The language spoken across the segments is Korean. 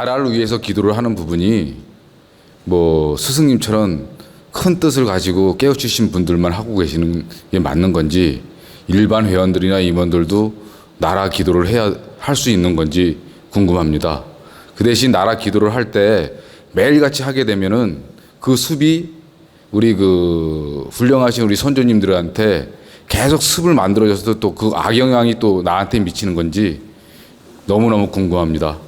나라를 위해서 기도를 하는 부분이 뭐 스승님처럼 큰 뜻을 가지고 깨우치신 분들만 하고 계시는 게 맞는 건지 일반 회원들이나 임원들도 나라 기도를 해야 할 수 있는 건지 궁금합니다. 그 대신 나라 기도를 할 때 매일같이 하게 되면은 그 습이 우리 그 훌륭하신 우리 선조님들한테 계속 습을 만들어져서 또 그 악영향이 또 나한테 미치는 건지 너무너무 궁금합니다.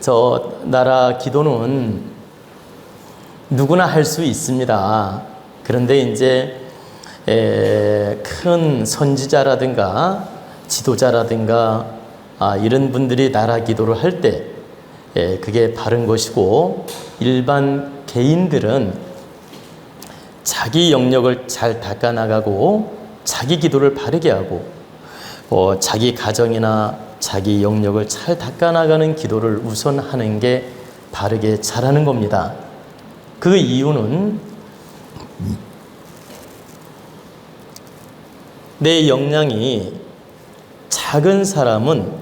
저 나라 기도는 누구나 할 수 있습니다. 그런데 이제 에, 큰 선지자라든가 지도자라든가 아, 이런 분들이 나라 기도를 할 때 그게 바른 것이고 일반 개인들은 자기 영역을 잘 닦아나가고 자기 기도를 바르게 하고 어, 자기 가정이나 자기 영역을 잘 닦아나가는 기도를 우선 하는 게 바르게 잘하는 겁니다. 그 이유는 내 역량이 작은 사람은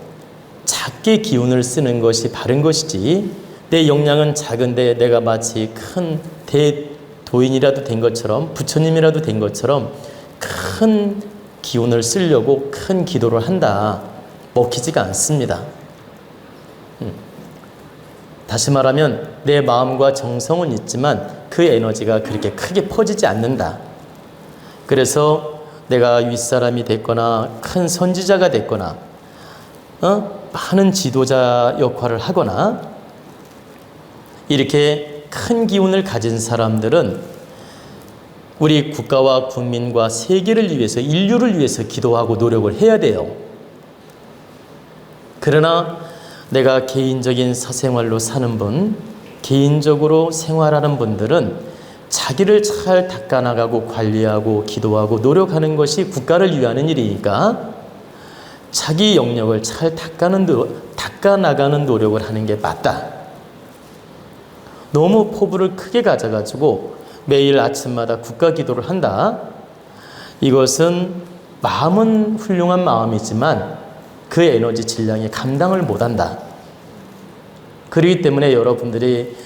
작게 기운을 쓰는 것이 바른 것이지 내 역량은 작은데 내가 마치 큰 대도인이라도 된 것처럼 부처님이라도 된 것처럼 큰 기운을 쓰려고 큰 기도를 한다. 먹히지가 않습니다. 음. 다시 말하면 내 마음과 정성은 있지만 그 에너지가 그렇게 크게 퍼지지 않는다. 그래서 내가 윗사람이 됐거나 큰 선지자가 됐거나 어? 많은 지도자 역할을 하거나 이렇게 큰 기운을 가진 사람들은 우리 국가와 국민과 세계를 위해서 인류를 위해서 기도하고 노력을 해야 돼요. 그러나 내가 개인적인 사생활로 사는 분, 개인적으로 생활하는 분들은 자기를 잘 닦아나가고 관리하고 기도하고 노력하는 것이 국가를 위하는 일이니까 자기 영역을 잘 닦아는, 닦아나가는 노력을 하는 게 맞다. 너무 포부를 크게 가져가지고 매일 아침마다 국가 기도를 한다. 이것은 마음은 훌륭한 마음이지만 그 에너지 질량이 감당을 못한다. 그렇기 때문에 여러분들이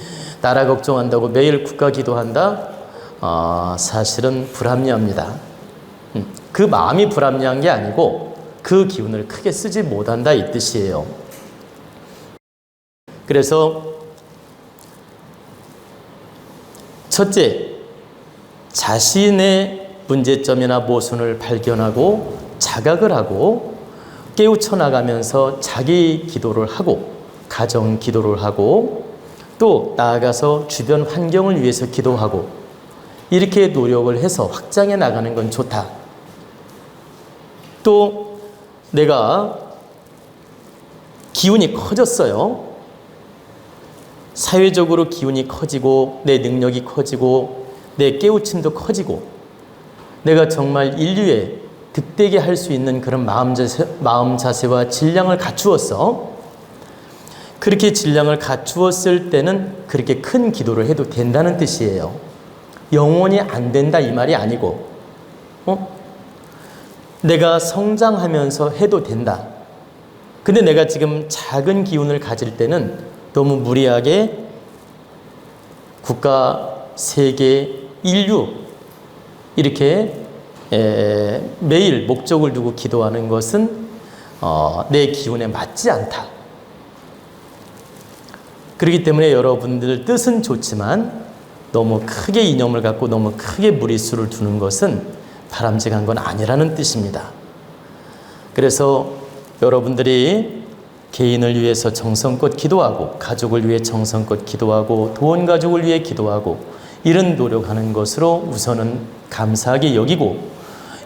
나라 걱정한다고 매일 국가 기도한다? 어, 사실은 불합리합니다. 음, 그 마음이 불합리한 게 아니고 그 기운을 크게 쓰지 못한다 이 뜻이에요. 그래서 첫째, 자신의 문제점이나 모순을 발견하고 자각을 하고 깨우쳐 나가면서 자기 기도를 하고 가정 기도를 하고 또 나아가서 주변 환경을 위해서 기도하고 이렇게 노력을 해서 확장해 나가는 건 좋다. 또 내가 기운이 커졌어요. 사회적으로 기운이 커지고 내 능력이 커지고 내 깨우침도 커지고 내가 정말 인류에 득되게 할 수 있는 그런 마음 자세, 마음 자세와 질량을 갖추었어. 그렇게 질량을 갖추었을 때는 그렇게 큰 기도를 해도 된다는 뜻이에요. 영원히 안 된다 이 말이 아니고, 어? 내가 성장하면서 해도 된다. 근데 내가 지금 작은 기운을 가질 때는 너무 무리하게 국가, 세계, 인류 이렇게 에, 매일 목적을 두고 기도하는 것은 어, 내 기운에 맞지 않다. 그렇기 때문에 여러분들 뜻은 좋지만 너무 크게 이념을 갖고 너무 크게 무리수를 두는 것은 바람직한 건 아니라는 뜻입니다. 그래서 여러분들이 개인을 위해서 정성껏 기도하고 가족을 위해 정성껏 기도하고 돈 가족을 위해 기도하고 이런 노력하는 것으로 우선은 감사하게 여기고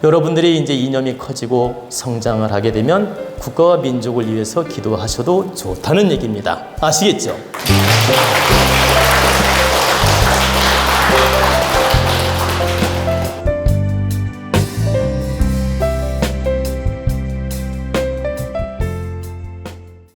여러분들이 이제 이념이 커지고 성장을 하게 되면 국가와 민족을 위해서 기도하셔도 좋다는 얘기입니다. 아시겠죠?